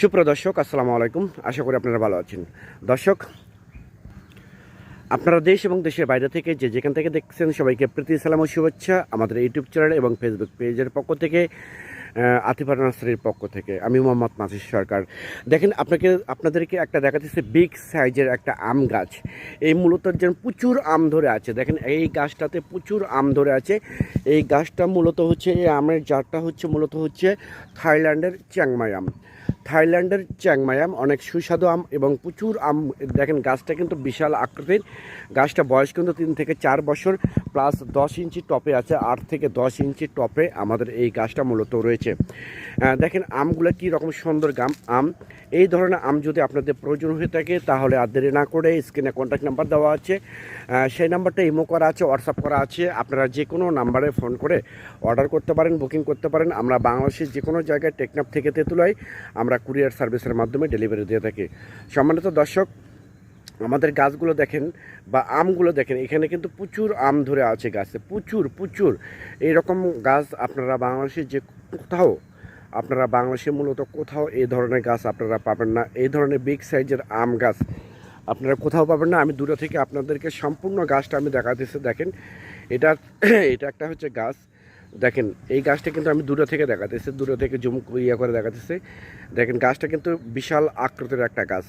সুপ্রিয় দর্শক আসসালামু আলাইকুম। আশা করি আপনারা ভালো আছেন। দর্শক আপনারা দেশ এবং দেশের বাইরে থেকে যে যেখান থেকে দেখছেন সবাইকে প্রীতি সালাম ও শুভেচ্ছা আমাদের ইউটিউব চ্যানেল এবং ফেসবুক পেজের পক্ষ থেকে আহ, আতিফা নার্সারির পক্ষ থেকে। আমি মোহাম্মদ নাসির সরকার। দেখেন আপনাকে আপনাদেরকে একটা দেখাতেছে বিগ সাইজের একটা আম গাছ। এই মূলত যেন প্রচুর আম ধরে আছে। দেখেন এই গাছটাতে প্রচুর আম ধরে আছে। এই গাছটা মূলত হচ্ছে এই আমের জাতটা হচ্ছে মূলত হচ্ছে থাইল্যান্ডের চ্যাংমাই আম। থাইল্যান্ডের চ্যাংমাই আম অনেক সুস্বাদু আম এবং প্রচুর আম। দেখেন, গাছটা কিন্তু বিশাল আকৃতির। গাছটা বয়স কিন্তু তিন থেকে চার বছর। প্লাস দশ ইঞ্চি টপে আছে, আট থেকে দশ ইঞ্চি টপে আমাদের এই গাছটা মূলত রয়েছে। দেখেন, আমগুলো কী রকম সুন্দর গাম, আম। এই ধরনের আম যদি আপনাদের প্রয়োজন হয়ে থাকে, তাহলে আর দেরি না করে স্ক্রিনে কন্ট্যাক্ট নাম্বার দেওয়া আছে। সেই নাম্বারটা ইমো করা আছে হোয়াটসঅ্যাপ করা আছে। আপনারা যে কোনো নাম্বারে ফোন করে অর্ডার করতে পারেন বুকিং করতে পারেন। আমরা বাংলাদেশের যে কোনো জায়গায় টেকনাফ থেকে তেঁতুলাই আমরা কুরিয়ার সার্ভিসের মাধ্যমে ডেলিভারি দিয়ে থাকি। সম্মানিত দর্শক আমাদের গাছগুলো দেখেন বা আমগুলো দেখেন, এখানে কিন্তু প্রচুর আম ধরে আছে গাছে, প্রচুর প্রচুর। এইরকম গাছ আপনারা বাংলাদেশে যে কোথাও, আপনারা বাংলাদেশে মূলত কোথাও এই ধরনের গাছ আপনারা পাবেন না। এই ধরনের বিগ সাইজের আম গাছ আপনারা কোথাও পাবেন না। আমি দূরে থেকে আপনাদেরকে সম্পূর্ণ গাছটা আমি দেখাতেছি, দেখেন। এটা এটা একটা হচ্ছে গাছ, দেখেন। এই গাছটা কিন্তু আমি দূরে থেকে দেখাতেছি, দূরে থেকে জুম ইয়ে করে দেখাতেছি। দেখেন, গাছটা কিন্তু বিশাল আকৃতির একটা গাছ।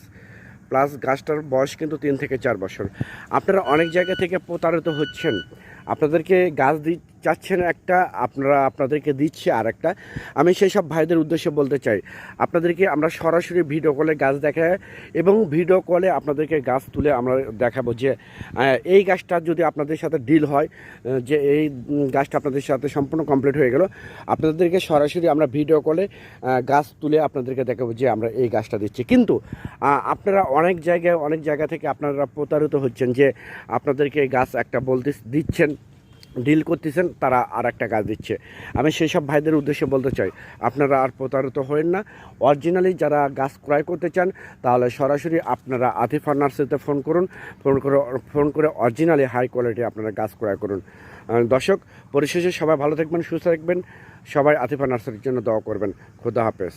প্লাস গাছটার বয়স কিন্তু তিন থেকে চার বছর। আপনারা অনেক জায়গা থেকে প্রতারিত হচ্ছেন। আপনাদেরকে গাছ চাচ্ছেন একটা, আপনারা, আপনাদেরকে দিচ্ছে আর একটা আমি সেই সব ভাইদের উদ্দেশ্যে বলতে চাই, আপনাদেরকে আমরা সরাসরি ভিডিও কলে গাছ দেখায় এবং ভিডিও কলে আপনাদেরকে গাছ তুলে আমরা দেখাবো যে এই গাছটা যদি আপনাদের সাথে ডিল হয় যে এই গাছটা আপনাদের সাথে সম্পূর্ণ কমপ্লিট হয়ে গেল, আপনাদেরকে সরাসরি আমরা ভিডিও কলে গাছ তুলে আপনাদেরকে দেখাবো যে আমরা এই গাছটা দিচ্ছি। কিন্তু আপনারা অনেক জায়গায়, অনেক জায়গা থেকে আপনারা প্রতারিত হচ্ছেন যে, আপনাদেরকে গাছ একটা বলতে দিচ্ছেন। ডিল করতেছেন, তারা আর একটা গাছ দিচ্ছে। আমি সেই সব ভাইদের উদ্দেশ্যে বলতে চাই, আপনারা আর প্রতারিত হবেন না। অরিজিনালি যারা গাছ ক্রয় করতে চান, তাহলে সরাসরি আপনারা আতিফা নার্সারিতে ফোন করুন, ফোন করে ফোন করে অরিজিনালি হাই কোয়ালিটি আপনারা গাছ ক্রয় করুন। দর্শক, পরিশেষে সবাই ভালো থাকবেন, সুস্থ থাকবেন। সবাই আতিফা নার্সারির জন্য দোয়া করবেন। খুদা হাফেজ।